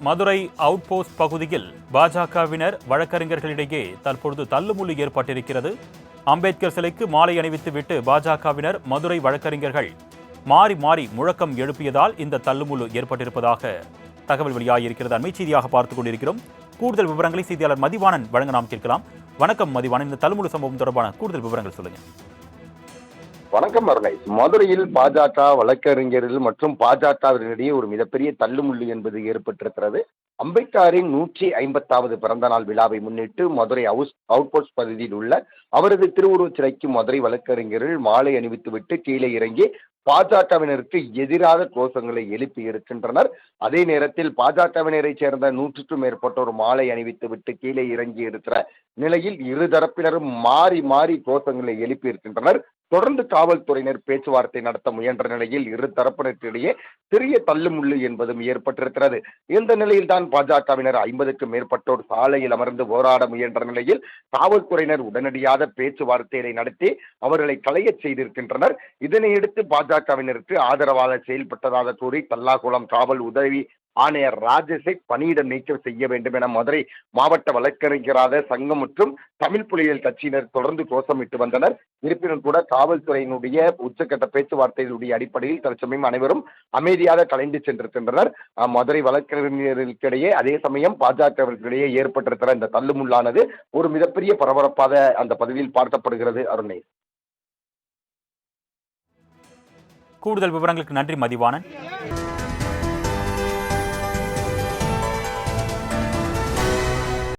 Madurai out post பகுதியில் பாஜகவினர் வழக்கறிஞர்களிடையே தற்பொழுது தள்ளுமுள்ளு ஏற்பட்டிருக்கிறது. அம்பேத்கர் சிலைக்கு மாலை அணிவித்துவிட்டு பாஜகவினர் மதுரை வழக்கறிஞர்கள் மாறி மாறி முழக்கம் எழுப்பியதால் இந்த தள்ளுமுள்ளு ஏற்பட்டிருப்பதாக தகவல் வெளியாகியிருக்கிறது. அண்மை செய்தியாக பார்த்துக் கொண்டிருக்கிறோம். கூடுதல் விவரங்களை செய்தியாளர் மதிவாணன் வழங்க நாம் கேட்கலாம். வணக்கம் மதிவாணன். இந்த தள்ளுமுள்ளு சம்பவம் தொடர்பான கூடுதல் விவரங்கள் சொல்லுங்கள் வணக்கம் அருணை. மதுரையில் பாஜக வழக்கறிஞர்கள் மற்றும் பாஜகவினரிடையே ஒரு மிகப்பெரிய தள்ளுமுள்ளு என்பது ஏற்பட்டிருக்கிறது. அம்பேத்கரின் நூற்றி ஐம்பத்தாவது பிறந்த நாள் விழாவை முன்னிட்டு மதுரை அவுஸ் அவுட்போஸ்ட் பகுதியில் உள்ள அவரது திருவுருவச் சிலைக்கு மதுரை வழக்கறிஞர்கள் மாலை அணிவித்துவிட்டு கீழே இறங்கி பாஜகவினருக்கு எதிராக கோஷங்களை எழுப்பி இருக்கின்றனர். அதே நேரத்தில் பாஜகவினரை சேர்ந்த நூற்றுக்கும் மேற்பட்டோர் மாலை அணிவித்து விட்டு கீழே இறங்கி இருக்கிற நிலையில் இரு தரப்பினரும் மாறி மாறி கோஷங்களை எழுப்பி இருக்கின்றனர். தொடர்ந்து காவல்துறையினர் பேச்சுவார்த்தை நடத்த முயன்ற நிலையில் இரு தரப்பினருக்கிடையே சிறிய தள்ளுமுள்ளு என்பதும் ஏற்பட்டிருக்கிறது. இந்த நிலையில் தான் பாஜகவினர் ஐம்பதுக்கும் மேற்பட்டோர் சாலையில் அமர்ந்து போராட முயன்ற நிலையில் காவல்துறையினர் உடனடியாக பேச்சுவார்த்தைகளை நடத்தி அவர்களை களைய செய்திருக்கின்றனர். இதனையடுத்து பாஜகவினருக்கு ஆதரவாக செயல்பட்டதாக கூறி தல்லாகுளம் காவல் உதவி ஆணையர் ராஜேஷை பணியிட நீக்கம் செய்ய வேண்டும் என மதுரை மாவட்ட வழக்கறிஞராத சங்கம் மற்றும் தமிழ் புலிகள் கட்சியினர் தொடர்ந்து கோஷமிட்டு வந்தனர். இருப்பினும் கூட காவல்துறையினுடைய உச்சக்கட்ட பேச்சுவார்த்தைகளுடைய அடிப்படையில் தற்சமயம் அனைவரும் அமைதியாக கலைந்து சென்றிருக்கின்றனர். மதுரை வழக்கறிஞர்களுக்கிடையே அதே சமயம் பாஜகவிற்கிடையே ஏற்பட்டிருக்கிற இந்த தள்ளுமுள்ளானது ஒரு மிகப்பெரிய பரபரப்பாக அந்த பதவியில் பார்க்கப்படுகிறது அருணை. கூடுதல் விவரங்களுக்கு நன்றி மதிவானன்